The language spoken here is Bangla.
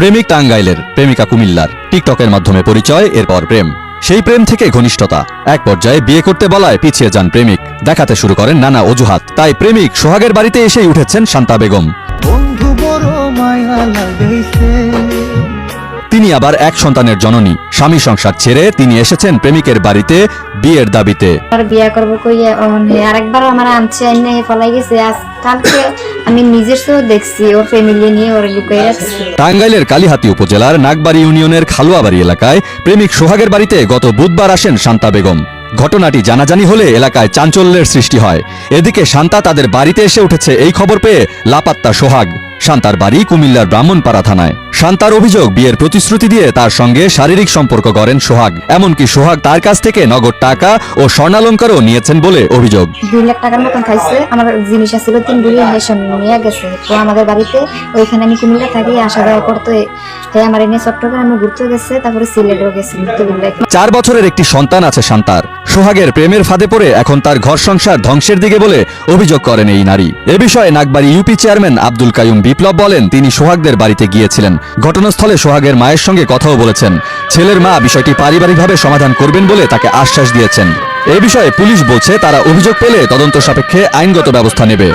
প্রেমিক টাঙ্গাইলের প্রেমিকা কুমিল্লার টিকটকের মাধ্যমে পরিচয় এরপর প্রেম। সেই প্রেম থেকে ঘনিষ্ঠতা। এক পর্যায়ে বিয়ে করতে বলায় পিছিয়ে যান প্রেমিক। দেখাতে শুরু করেন নানা অজুহাত। তাই প্রেমিক সোহাগের বাড়িতে এসেই উঠেছেন শান্তা বেগম। বন্ধু বড় মায়া লাগাইছে তিনি আবার এক সন্তানের জননী। স্বামী সংসার ছেড়ে তিনি এসেছেন প্রেমিকের বাড়িতে বিয়ের দাবিতে। আর বিয়া করব কইয়া আরেকবার আমার আনছে ফলাই গেছে। আজ কালকে আমি নিজের সহ দেখছি, ওর ফ্যামিলি নিয়ে ওরা লুকিয়ে রাখছি। টাঙ্গাইলের কালিহাতি উপজেলার নাগবাড়ি ইউনিয়নের খালুয়াবাড়ি এলাকায় প্রেমিক সোহাগের বাড়িতে গত বুধবার আসেন শান্তা বেগম। ঘটনাটি জানাজানি হলে এলাকায় চাঞ্চল্যের সৃষ্টি হয়। এদিকে শান্তা তাদের বাড়িতে এসে উঠেছে, এই খবর পেয়ে লাপাত্তা সোহাগ। শান্তার বাড়ি কুমিল্লার ব্রাহ্মণপাড়া থানায়। শান্তার অভিযোগ বিয়ের প্রতিশ্রুতি দিয়ে তার সঙ্গে শারীরিক সম্পর্ক করেন সোহাগ। এমনকি সোহাগ তার কাছ থেকে নগদ টাকা ও স্বর্ণালঙ্কারও নিয়েছেন বলে অভিযোগ। দুই লাখ টাকার মতন খাইছে। আমার জিনিস আছিল তিন বুড়ি হেসন নিয়ে গেছে। তো আমাদের বাড়িতে ওইখানে আমি কুমিল্লা থাকি আসা যাওয়া করতে হ্যাঁ আমার এনে চট্টগ্রামে ঘুরতে গেছে তারপরে সিলেটেও গেছে চার বছরের একটি সন্তান আছে শান্তার। সোহাগের প্রেমের ফাঁদে পড়ে এখন তার ঘর সংসার ধ্বংসের দিকে বলে অভিযোগ করেন এই নারী। এ বিষয়ে নাগবাড়ি ইউপি চেয়ারম্যান আব্দুল কাইয়ুম বিপ্লব বলেন, তিনি সোহাগদের বাড়িতে গিয়েছিলেন। ঘটনাস্থলে সোহাগের মায়ের সঙ্গে কথাও বলেছেন। ছেলের মা বিষয়টি পারিবারিকভাবে সমাধান করবেন বলে তাকে আশ্বাস দিয়েছেন। এ বিষয়ে পুলিশ বলছে, তারা অভিযোগ পেলে তদন্ত সাপেক্ষে আইনগত ব্যবস্থা নেবে।